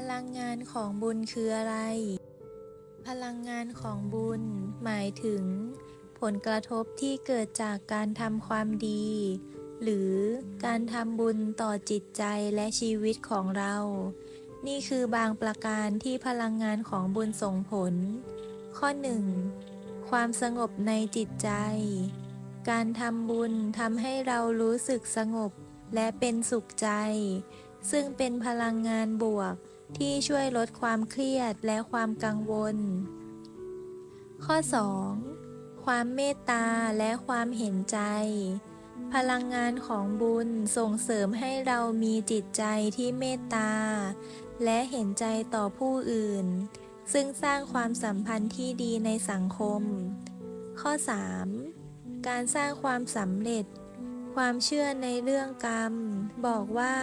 พลังงานของบุญคืออะไร พลังงานของบุญ หมายถึง ผลกระทบที่เกิดจากการทำความดี หรือการทำบุญต่อจิตใจและชีวิตของเรา นี่คือบางประการที่พลังงานของบุญส่งผล ข้อ 1. ความสงบในจิตใจ การทำบุญทำให้เรารู้สึกสงบและเป็นสุขใจ ซึ่งเป็นพลังงานบวก ที่ช่วยลดความเครียดและความกังวล ข้อ 2. ความเมตตาและความเห็นใจ พลังงานของบุญส่งเสริมให้เรามีจิตใจที่เมตตา และเห็นใจต่อผู้อื่น ซึ่งสร้างความสัมพันธ์ที่ดีในสังคม ข้อ 3. การสร้างความสำเร็จ ความเชื่อในเรื่องกรรม บอกว่า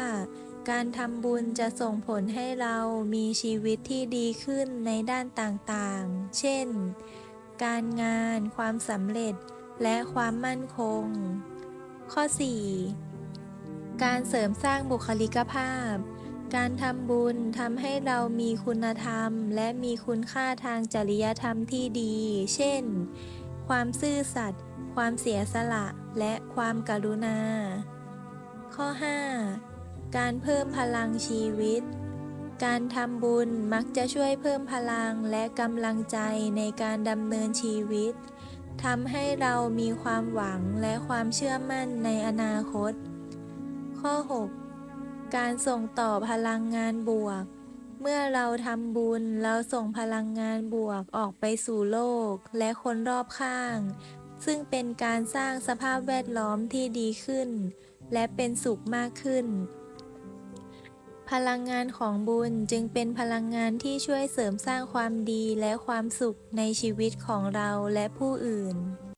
การทำบุญจะส่งผลให้เรามีชีวิตที่ดีขึ้นในด้านต่างๆ เช่น การงาน ความสำเร็จ และความมั่นคง ข้อ 4. การเสริมสร้างบุคลิกภาพ การทำบุญทำให้เรามีคุณธรรม และมีคุณค่าทางจริยธรรมที่ดี เช่น ความซื่อสัตย์ ความเสียสละ และความกรุณา ข้อ 5. การเพิ่มพลังชีวิต การทำบุญมักจะช่วยเพิ่มพลังและกำลังใจในการดำเนินชีวิตทำให้เรามีความหวังและความเชื่อมั่นในอนาคต ข้อ 6. การส่งต่อพลังงานบวก เมื่อเราทำบุญเราส่งพลังงานบวกออกไปสู่โลกและคนรอบข้าง ซึ่งเป็นการสร้างสภาพแวดล้อมที่ดีขึ้น และเป็นสุขมากขึ้น พลังงานของบุญจึงเป็นพลังงานที่ช่วยเสริมสร้างความดีและความสุขในชีวิตของเราและผู้อื่น